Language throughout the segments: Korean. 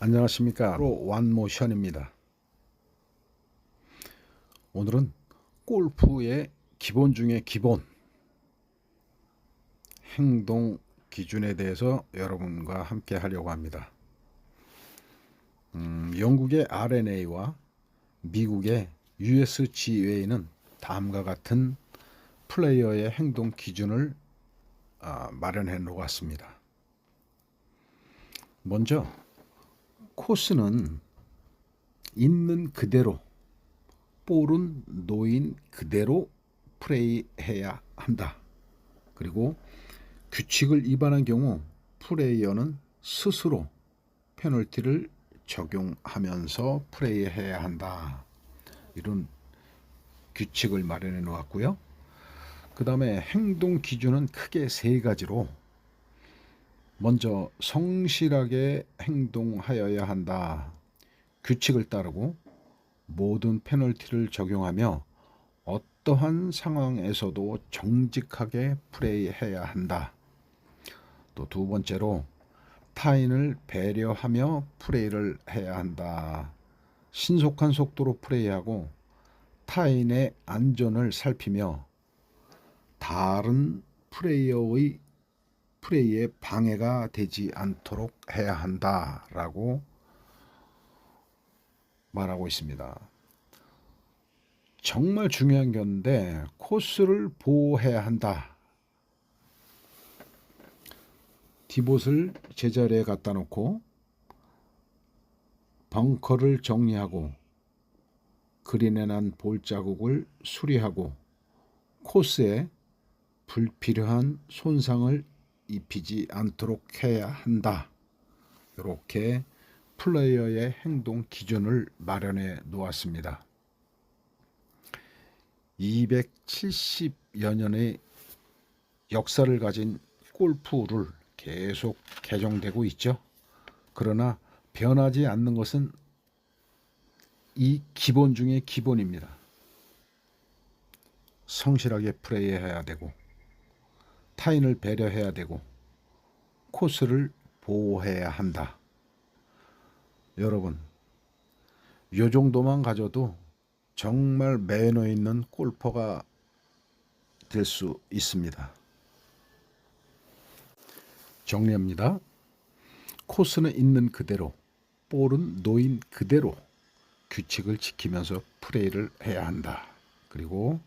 안녕하십니까 로 완모션입니다. 오늘은 골프의 기본 중의 기본 행동 기준에 대해서 여러분과 함께 하려고 합니다. 음, 영국의 RNA와 미국의 USGA는 다음과 같은 플레이어의 행동 기준을 아, 마련해 놓았습니다. 먼저 코스는 있는 그대로 볼은 놓인 그대로 플레이해야 한다. 그리고 규칙을 위반한 경우 플레이어는 스스로 페널티를 적용하면서 플레이해야 한다. 이런 규칙을 마련해 놓았고요. 그 다음에 행동 기준은 크게 세 가지로 먼저 성실하게 행동하여야 한다. 규칙을 따르고 모든 페널티를 적용하며 어떠한 상황에서도 정직하게 플레이해야 한다. 또 두 번째로 타인을 배려하며 플레이를 해야 한다. 신속한 속도로 플레이하고 타인의 안전을 살피며 다른 플레이어의 플레이에 방해가 되지 않도록 해야 한다라고 말하고 있습니다. 정말 중요한 건데 코스를 보호해야 한다. 디봇을 제자리에 갖다 놓고 벙커를 정리하고 그린에 난 볼자국을 수리하고 코스에 불필요한 손상을 입히지 않도록 해야 한다. 이렇게 플레이어의 행동 기준을 마련해 놓았습니다. 270여 년의 역사를 가진 골프를 계속 개정되고 있죠. 그러나 변하지 않는 것은 이 기본 중의 기본입니다. 성실하게 플레이해야 되고 타인을 배려해야 되고 코스를 보호해야 한다. 여러분, 요 정도만 가져도 정말 매너 있는 골퍼가 될 수 있습니다. 정리합니다. 코스는 있는 그대로, 볼은 놓인 그대로 규칙을 지키면서 플레이를 해야 한다. 그리고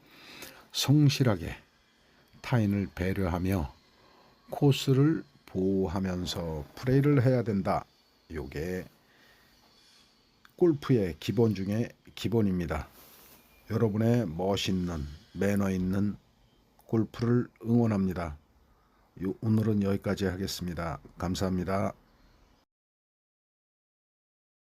성실하게 타인을 배려하며 코스를 보호하면서 플레이를 해야 된다. 요게 골프의 기본 중에 기본입니다. 여러분의 멋있는 매너 있는 골프를 응원합니다. 요- 오늘은 여기까지 하겠습니다. 감사합니다.